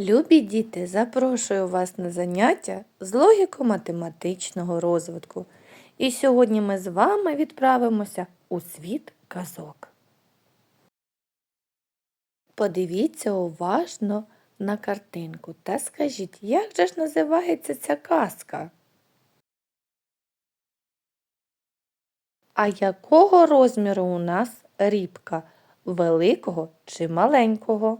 Любі діти, запрошую вас на заняття з логіко-математичного розвитку. І сьогодні ми з вами відправимося у світ казок. Подивіться уважно на картинку та скажіть, як же ж називається ця казка? А якого розміру у нас рібка? Великого чи маленького?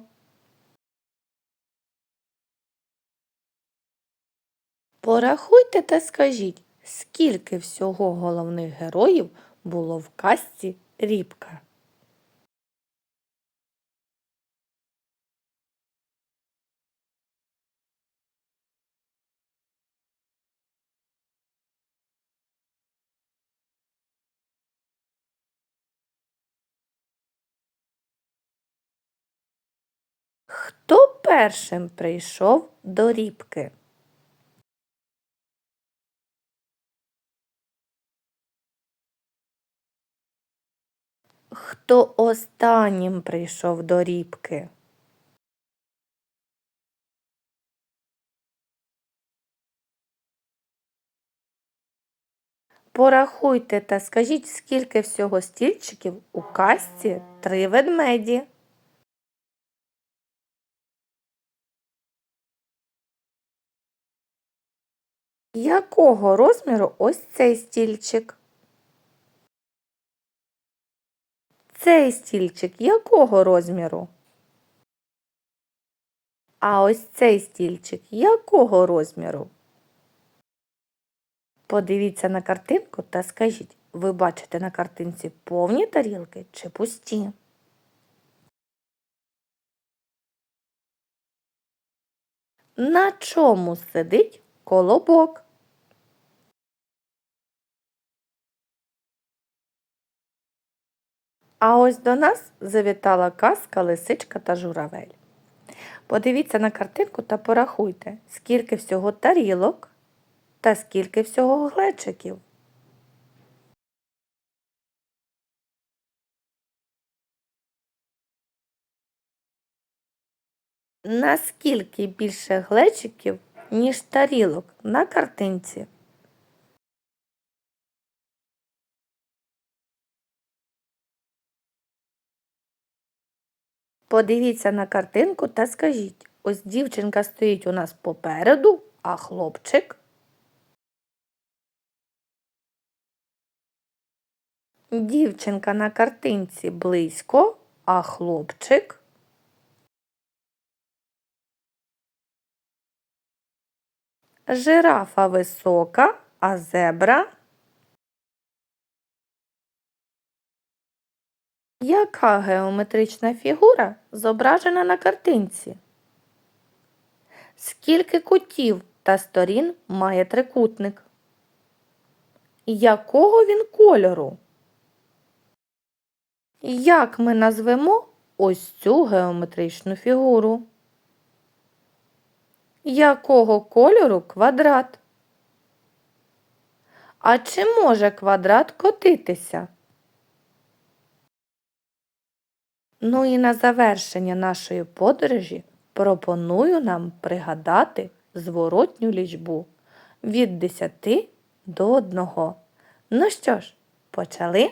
Порахуйте та скажіть, скільки всього головних героїв було в казці Рібка. Хто першим прийшов до Рібки? Хто останнім прийшов до Рібки? Порахуйте та скажіть, скільки всього стільчиків у казці три ведмеді. Якого розміру ось цей стільчик? Цей стільчик якого розміру? А ось цей стільчик якого розміру? Подивіться на картинку та скажіть, ви бачите на картинці повні тарілки чи пусті? На чому сидить колобок? А ось до нас завітала казка лисичка та журавель. Подивіться на картинку та порахуйте, скільки всього тарілок та скільки всього глечиків. Наскільки більше глечиків, ніж тарілок на картинці? Подивіться на картинку та скажіть, ось дівчинка стоїть у нас попереду, а хлопчик. Дівчинка на картинці близько, а хлопчик. Жирафа висока, а зебра. Яка геометрична фігура зображена на картинці? Скільки кутів та сторін має трикутник? Якого він кольору? Як ми назвемо ось цю геометричну фігуру? Якого кольору квадрат? А чи може квадрат котитися? Ну і на завершення нашої подорожі пропоную нам пригадати зворотню лічбу від 10 до 1. Ну що ж, почали?